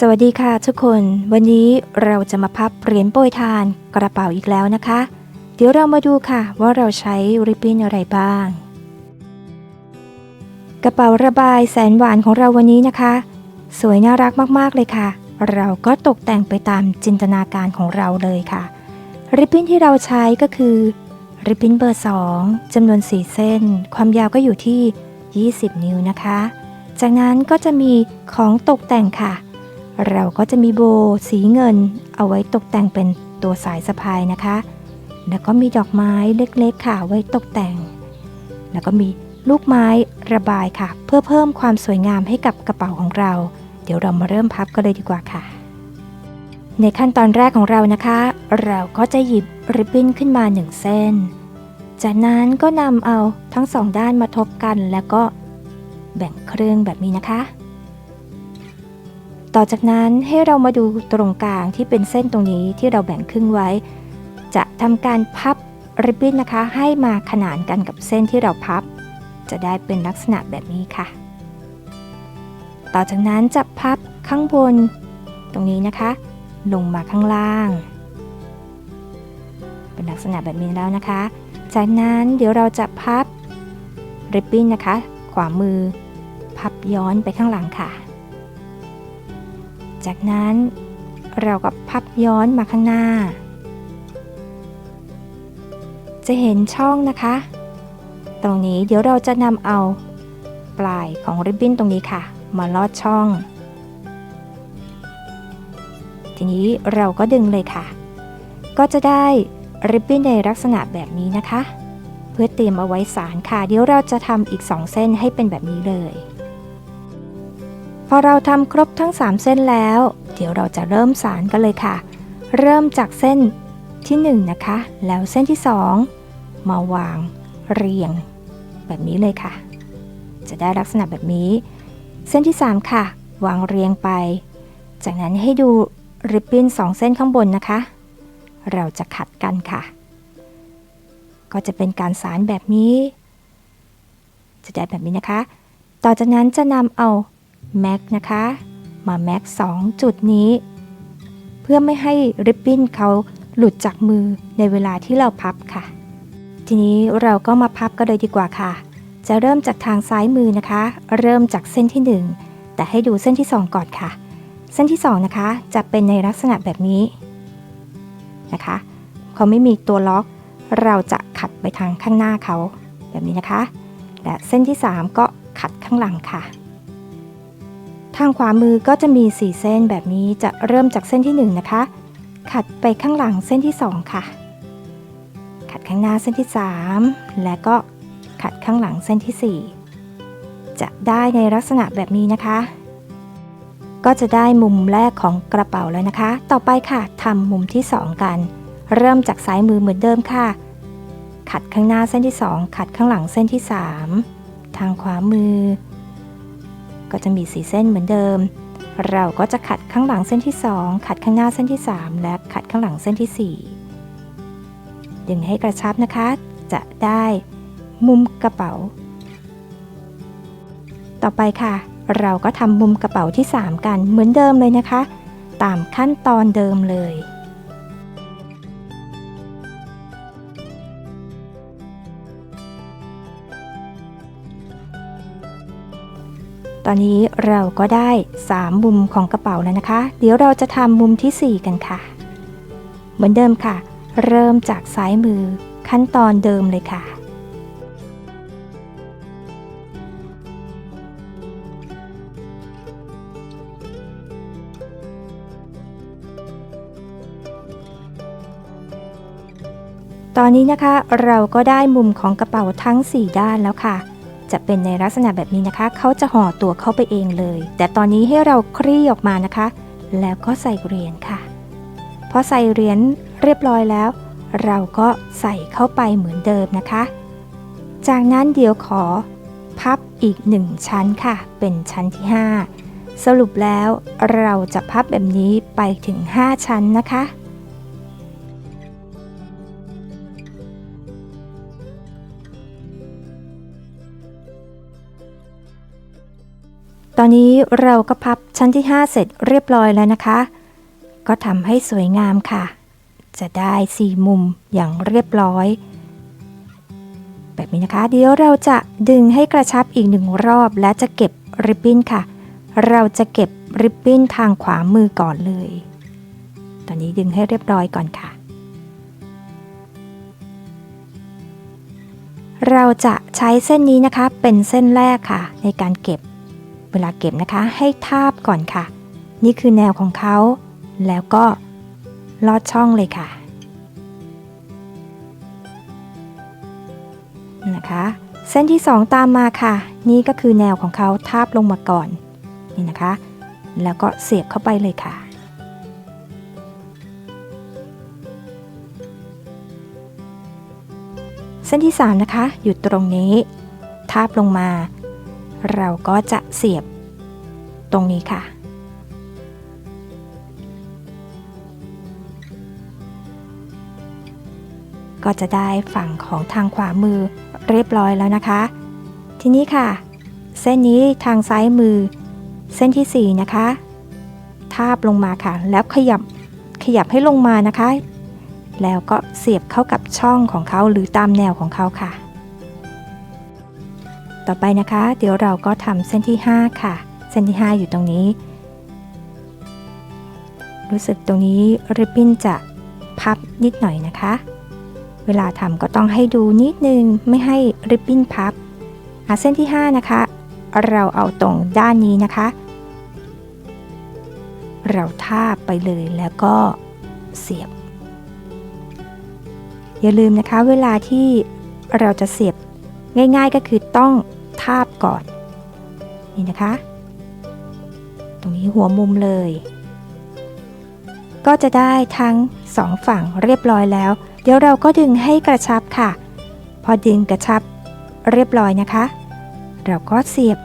สวัสดีค่ะทุกคน วันนี้เราจะมาพับเหรียญโปรยทานกระเป๋าอีกแล้วนะคะ เดี๋ยวเรามาดูค่ะว่าเราใช้ริบบิ้นอะไรบ้าง กระเป๋าระบายแสนหวานของเราวันนี้นะคะ สวยน่ารักมากๆเลยค่ะ เราก็ตกแต่งไปตามจินตนาการของเราเลยค่ะ ริบบิ้นที่เราใช้ก็คือริบบิ้นเบอร์ 2จำนวน 4 เส้น ความยาวก็อยู่ที่ 20 นิ้วนะคะ จากนั้นก็จะมีของตกแต่งค่ะ เราก็จะมีโบสีเงิน เอาไว้ตกแต่งเป็นตัวสายสะพายนะคะ แล้วก็มีดอกไม้เล็กๆค่ะไว้ตกแต่ง แล้วก็มีลูกไม้ระบายค่ะ เพื่อเพิ่มความสวยงามให้กับกระเป๋าของเรา เดี๋ยวเรามาเริ่มพับกันเลยดีกว่าค่ะ ในขั้นตอนแรกของเรานะคะ เราก็จะหยิบริบบิ้นขึ้นมาหนึ่งเส้น จากนั้นก็นำเอาทั้งสองด้านมาทบกันแล้วก็แบ่งครึ่งแบบนี้นะคะ ต่อจากนั้นให้เรามาดูตรงกลางที่เป็นเส้นตรงนี้ที่เราแบ่งครึ่งไว้ จะทำการพับริบบิ้นนะคะ ให้มาขนานกันกับเส้นที่เราพับ จะได้เป็นลักษณะแบบนี้ค่ะ ต่อจากนั้นจะพับข้างบน ตรงนี้นะคะ ลงมาข้างล่าง เป็นลักษณะแบบนี้แล้วนะคะ จากนั้นเดี๋ยวเราจะพับริบบิ้นนะคะ ขวามือ พับย้อนไปข้างหลังค่ะ จากนั้น เราก็พับย้อนมาข้างหน้า จะเห็นช่องนะคะ ตรงนี้เดี๋ยวเราจะนำเอาปลายของริบบิ้นตรงนี้ค่ะ มาลอดช่อง ทีนี้เราก็ดึงเลยค่ะ ก็จะได้ริบบิ้นในลักษณะแบบนี้นะคะ เพื่อเตรียมเอาไว้สารค่ะ เดี๋ยวเราจะทำอีก 2 เส้นให้เป็นแบบนี้เลย พอเราทำครบทั้ง 3 เส้นแล้ว เดี๋ยวเราจะเริ่มสารกันเลยค่ะ เริ่มจากเส้นที่ 1 นะคะ แล้วเส้นที่ 2 มาวางเรียง แบบนี้เลยค่ะ จะได้ลักษณะแบบนี้ เส้นที่ 3 ค่ะ วางเรียงไป จากนั้นให้ดูริบบิ้น2 เส้นข้างบนนะคะ เราจะขัดกันค่ะ ก็จะเป็นการสารแบบนี้ จะได้แบบนี้นะคะ ต่อจากนั้นจะนำเอา แม็กนะคะ มาแม็ก2จุดนี้ เพื่อไม่ให้ริบบิ้นเขาหลุดจากมือในเวลาที่เราพับค่ะ ทีนี้เราก็มาพับกันเลยดีกว่าค่ะ จะเริ่มจากทางซ้ายมือนะคะ เริ่มจากเส้นที่ 1 แต่ให้ดูเส้นที่ 2 ก่อนค่ะ เส้นที่ 2 นะคะ จะเป็นในลักษณะแบบนี้นะคะเขาไม่มีตัวล็อก เราจะขัดไปทางข้างหน้าเขาแบบนี้นะคะ และเส้นที่ 3 ก็ขัดข้างหลังค่ะ ทางขวามือก็จะมี 4 เส้นแบบนี้จะเริ่มจากเส้นที่ 1 นะคะ ขัดไปข้างหลังเส้นที่ 2 ค่ะ ขัดข้างหน้าเส้นที่ 3 และก็ขัดข้างหลังเส้นที่ 4 จะได้ในลักษณะแบบนี้นะคะ ก็จะได้มุมแรกของกระเป๋าแล้วนะคะ ต่อไปค่ะทำมุมที่ 2 กัน เริ่มจากซ้ายมือเหมือนเดิมค่ะ ขัดข้างหน้าเส้นที่ 2 ขัดข้างหลังเส้นที่ 3 ทางขวามือ ก็จะมีสีเส้นเหมือนเดิม เราก็จะขัดข้างหลังเส้นที่ 2 ขัดข้างหน้าเส้นที่ 3 และขัดข้างหลังเส้นที่ 4 ดึงให้กระชับนะคะ จะได้มุมกระเป๋า ต่อไปค่ะ เราก็ทำมุมกระเป๋าที่ 3 กันเหมือนเดิมเลยนะคะ ตามขั้นตอนเดิมเลย ตอนนี้เราก็ได้ 3 มุมของกระเป๋าแล้วนะคะ เดี๋ยวเราจะทำมุมที่ 4 กันค่ะ เหมือนเดิมค่ะ เริ่มจากซ้ายมือขั้นตอนเดิมเลยค่ะ ตอนนี้นะคะเราก็ได้มุมของกระเป๋าทั้ง 4 ด้านแล้วค่ะ จะเป็นในลักษณะแบบนี้นะคะ เขาจะห่อตัวเข้าไปเองเลย แต่ตอนนี้ให้เราคลี่ออกมานะคะ แล้วก็ใส่เหรียญค่ะ พอใส่เหรียญเรียบร้อยแล้ว เราก็ใส่เข้าไปเหมือนเดิมนะคะ จากนั้นเดี๋ยวขอพับอีก1ชั้นค่ะ เป็นชั้นที่ 5 สรุปแล้วเราจะพับแบบนี้ไปถึง 5 ชั้นนะคะ อนนี้เราก็พับชั้นที่ 5 เสร็จเรียบร้อยแล้วนะคะ ก็ทำให้สวยงามค่ะ จะได้สี่มุมอย่างเรียบร้อย แบบนี้นะคะ เดี๋ยวเราจะดึงให้กระชับอีกหนึ่งรอบ และจะเก็บริบบิ้นค่ะ เราจะเก็บริบบิ้นทางขวามือก่อนเลย ตอนนี้ดึงให้เรียบร้อยก่อนค่ะ เราจะใช้เส้นนี้นะคะเป็นเส้นแรกค่ะ ในการเก็บ วลาเก็บนะคะให้ทาบก่อนค่ะ นี่คือแนวของเขา แล้วก็ลอดช่องเลยค่ะนะคะ เส้นที่ 2 ตามมาค่ะ นี่ก็คือแนวของเขาทาบลงมาก่อนนี่นะคะ แล้วก็เสียบเข้าไปเลยค่ะเส้นที่ 3 นะคะ อยู่ตรงนี้ ทาบลงมา เราก็จะเสียบตรงนี้ค่ะ ก็จะได้ฝั่งของทางขวามือเรียบร้อยแล้วนะคะ ทีนี้ค่ะ เส้นนี้ทางซ้ายมือ เส้นที่ 4 นะคะ ทาบลงมาค่ะ แล้วขยับขยับให้ลงมานะคะ แล้วก็เสียบเข้ากับช่องของเขาหรือตามแนวของเขาค่ะ ต่อไปนะคะ เดี๋ยวเราก็ทำเส้นที่ 5 ค่ะ เส้นที่ 5 อยู่ตรงนี้ รู้สึกตรงนี้ริบบิ้นจะพับนิดหน่อยนะคะ เวลาทำก็ต้องให้ดูนิดนึงไม่ให้ริบบิ้นพับอะเส้นที่ 5 นะคะ เราเอาตรงด้านนี้นะคะ เราทาบไปเลยแล้วก็เสียบ อย่าลืมนะคะเวลาที่เราจะเสียบง่ายๆก็คือต้องาพก่อน นี่นะคะ ตรงนี้หัวมุมเลย ก็จะได้ทั้งสองฝั่งเรียบร้อยแล้ว เดี๋ยวเราก็ดึงให้กระชับค่ะ พอดึงกระชับเรียบร้อยนะคะ เราก็เสียบ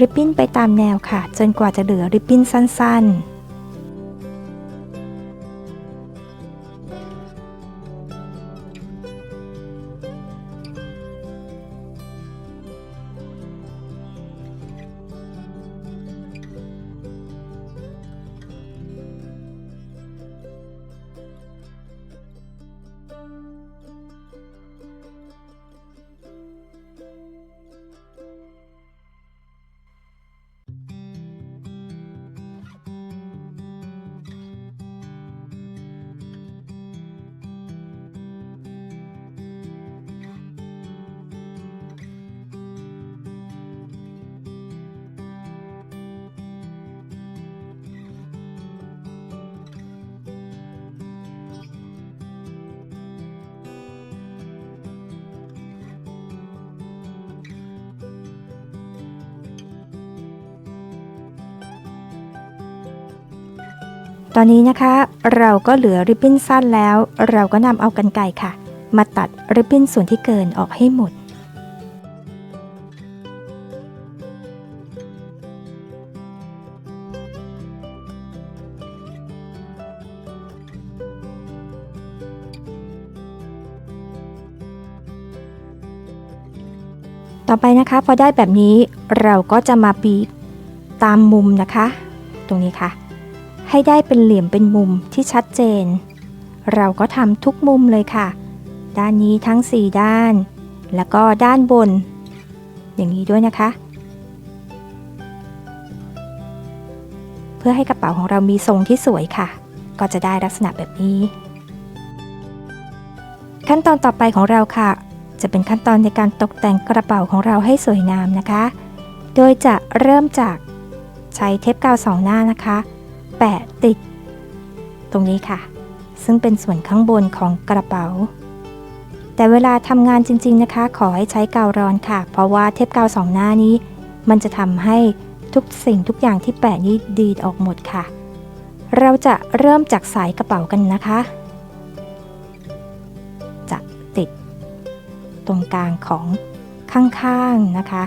ริบบิ้นไปตามแนวค่ะ จนกว่าจะเหลือริบบิ้นสั้น ๆ ตอนนี้นะคะเราก็เหลือริบบิ้นสั้นแล้ว เราก็นำเอากันไกรค่ะ มาตัดริบบิ้นส่วนที่เกินออกให้หมด ต่อไปนะคะพอได้แบบนี้เราก็จะมาบีบตามมุมนะคะ ตรงนี้ค่ะ ให้ได้เป็นเหลี่ยมเป็นมุมที่ชัดเจน เราก็ทำทุกมุมเลยค่ะ ด้านนี้ทั้ง 4 ด้าน แล้วก็ด้านบน อย่างนี้ด้วยนะคะ เพื่อให้กระเป๋าของเรามีทรงที่สวยค่ะ ก็จะได้ลักษณะแบบนี้ ขั้นตอนต่อไปของเราค่ะ จะเป็นขั้นตอนในการตกแต่งกระเป๋าของเราให้สวยงามนะคะ โดยจะเริ่มจากใช้เทปกาวสองหน้านะคะ แปะติด ตรงนี้ค่ะ ซึ่งเป็นส่วนข้างบนของกระเป๋า แต่เวลาทำงานจริง ๆนะคะ ขอให้ใช้กาวร้อนค่ะ เพราะว่าเทปกาวสองหน้านี้ มันจะทำให้ทุกสิ่งทุกอย่างที่แปะนี้ดีดออกหมดค่ะ เราจะเริ่มจากสายกระเป๋ากันนะคะ จะติด ตรงกลางของข้างๆนะคะ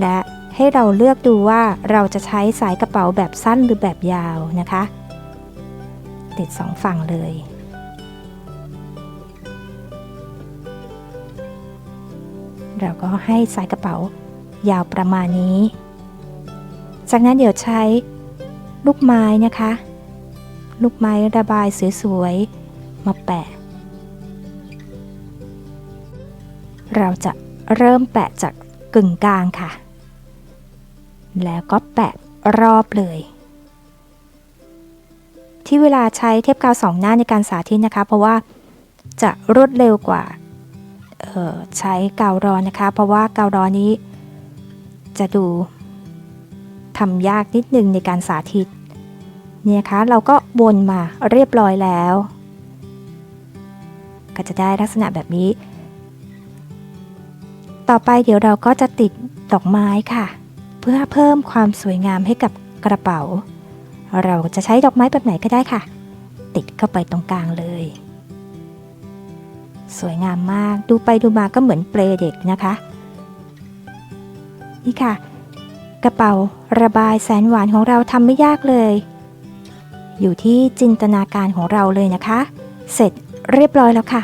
และ ให้เราเลือกดูว่าเราจะใช้สายกระเป๋าแบบสั้นหรือแบบยาวนะคะ ติดสองฝั่งเลย เราก็ให้สายกระเป๋ายาวประมาณนี้ จากนั้นเดี๋ยวใช้ลูกไม้นะคะ ลูกไม้ระบายสวยๆ มาแปะ เราจะเริ่มแปะจากกึ่งกลางค่ะ แล้วก็แปะรอบเลย ที่เวลาใช้เทปกาวสองหน้าในการสาธิตนะคะ เพราะว่าจะรวดเร็วกว่าใช้กาวร้อนนะคะ เพราะว่ากาวร้อนนี้ จะดูทำยากนิดนึงในการสาธิต เนี่ยคะเราก็วนมาเรียบร้อยแล้ว ก็จะได้ลักษณะแบบนี้ ต่อไปเดี๋ยวเราก็จะติดดอกไม้ค่ะ เพื่อเพิ่มความสวยงามให้กับกระเป๋า เราจะใช้ดอกไม้แบบไหนก็ได้ค่ะ ติดเข้าไปตรงกลางเลย สวยงามมากดูไปดูมาก็เหมือนเปลเด็กนะคะ นี่ค่ะ กระเป๋าระบายแสนหวานของเราทำไม่ยากเลย อยู่ที่จินตนาการของเราเลยนะคะ เสร็จเรียบร้อยแล้วค่ะ